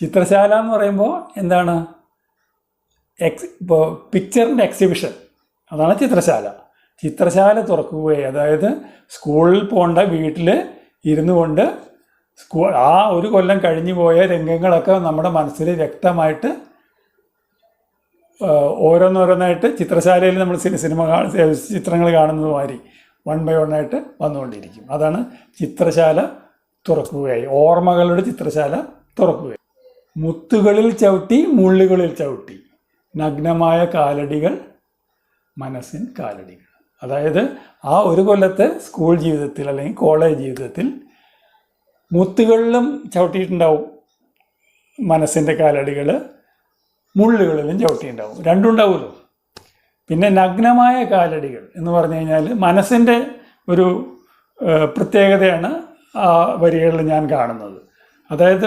ചിത്രശാല എന്ന് പറയുമ്പോൾ എന്താണ്? എക്സ് ഇപ്പോൾ പിക്ചറിന്റെ എക്സിബിഷൻ അതാണ് ചിത്രശാല. ചിത്രശാല തുറക്കുകയായി. അതായത് സ്കൂളിൽ പോകേണ്ട വീട്ടിൽ ഇരുന്നു കൊണ്ട് സ്കൂൾ ആ ഒരു കൊല്ലം കഴിഞ്ഞു പോയ രംഗങ്ങളൊക്കെ നമ്മുടെ മനസ്സിൽ വ്യക്തമായിട്ട് ഓരോന്നോരോന്നായിട്ട് ചിത്രശാലയിൽ നമ്മൾ സിനി- സിനിമ ചിത്രങ്ങൾ കാണുന്നത് മാതിരി വൺ ബൈ വൺ ആയിട്ട് വന്നുകൊണ്ടിരിക്കും. അതാണ് ചിത്രശാല തുറക്കുകയായി. ഓർമ്മകളുടെ ചിത്രശാല തുറക്കുകയായി. മുത്തുകളിൽ ചവിട്ടി മുള്ളുകളിൽ ചവിട്ടി. നഗ്നമായ കാലടികൾ മനസ്സിൻ കാലടികൾ. അതായത് ആ ഒരു കൊല്ലത്തെ സ്കൂൾ ജീവിതത്തിൽ അല്ലെങ്കിൽ കോളേജ് ജീവിതത്തിൽ മുത്തുകളിലും ചവിട്ടിയിട്ടുണ്ടാവും. മനസ്സിന്റെ കാലടികൾ മുള്ളുകളിലും ചവിട്ടിയിട്ടുണ്ടാവും. രണ്ടും ഉണ്ടാവുമല്ലോ. പിന്നെ നഗ്നമായ കാലടികൾ എന്ന് പറഞ്ഞു കഴിഞ്ഞാൽ മനസ്സിന്റെ ഒരു പ്രത്യേകതയാണ് വരികളിൽ ഞാൻ കാണുന്നത്. അതായത്